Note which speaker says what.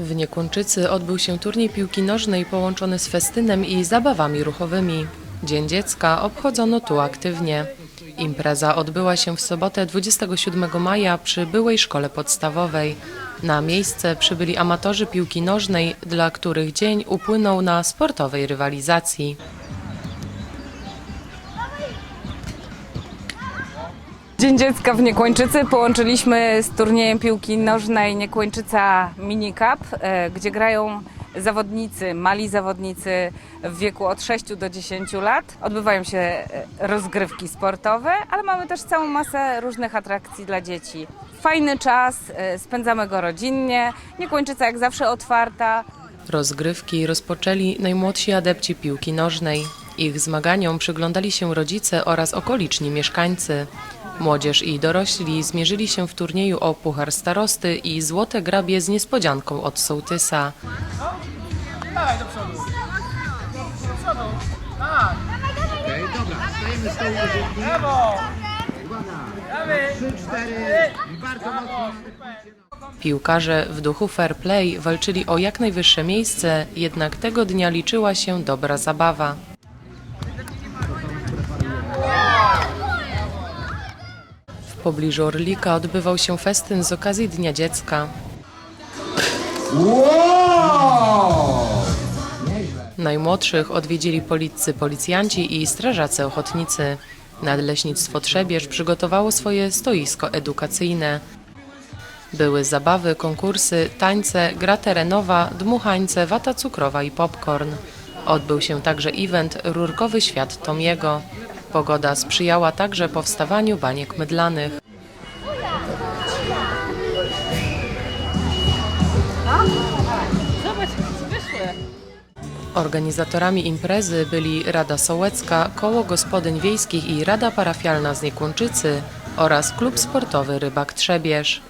Speaker 1: W Niekłączycy odbył się turniej piłki nożnej połączony z festynem i zabawami ruchowymi. Dzień Dziecka obchodzono tu aktywnie. Impreza odbyła się w sobotę 27 maja przy byłej szkole podstawowej. Na miejsce przybyli amatorzy piłki nożnej, dla których dzień upłynął na sportowej rywalizacji.
Speaker 2: Dzień Dziecka w Niekłończycy połączyliśmy z turniejem piłki nożnej Niekłończyca Mini Cup, e, gdzie grają zawodnicy, mali zawodnicy w wieku od 6 do 10 lat. Odbywają się e, rozgrywki sportowe, ale mamy też całą masę różnych atrakcji dla dzieci. Fajny czas, e, spędzamy go rodzinnie. Niekłończyca jak zawsze otwarta.
Speaker 1: Rozgrywki rozpoczęli najmłodsi adepci piłki nożnej. Ich zmaganiom przyglądali się rodzice oraz okoliczni mieszkańcy. Młodzież i dorośli zmierzyli się w turnieju o Puchar Starosty i złote grabie z niespodzianką od sołtysa. Piłkarze w duchu fair play walczyli o jak najwyższe miejsce, jednak tego dnia liczyła się dobra zabawa. Pobliżu Orlika odbywał się festyn z okazji Dnia Dziecka.
Speaker 3: Wow!
Speaker 1: Najmłodszych odwiedzili policy policjanci i strażacy ochotnicy. Nadleśnictwo Trzebież przygotowało swoje stoisko edukacyjne. Były zabawy, konkursy, tańce, gra terenowa, dmuchańce, wata cukrowa i popcorn. Odbył się także event Rurkowy Świat Tomiego. Pogoda sprzyjała także powstawaniu baniek mydlanych. Organizatorami imprezy byli Rada Sołecka, Koło Gospodyń Wiejskich i Rada Parafialna z Niekłączycy oraz Klub Sportowy Rybak Trzebież.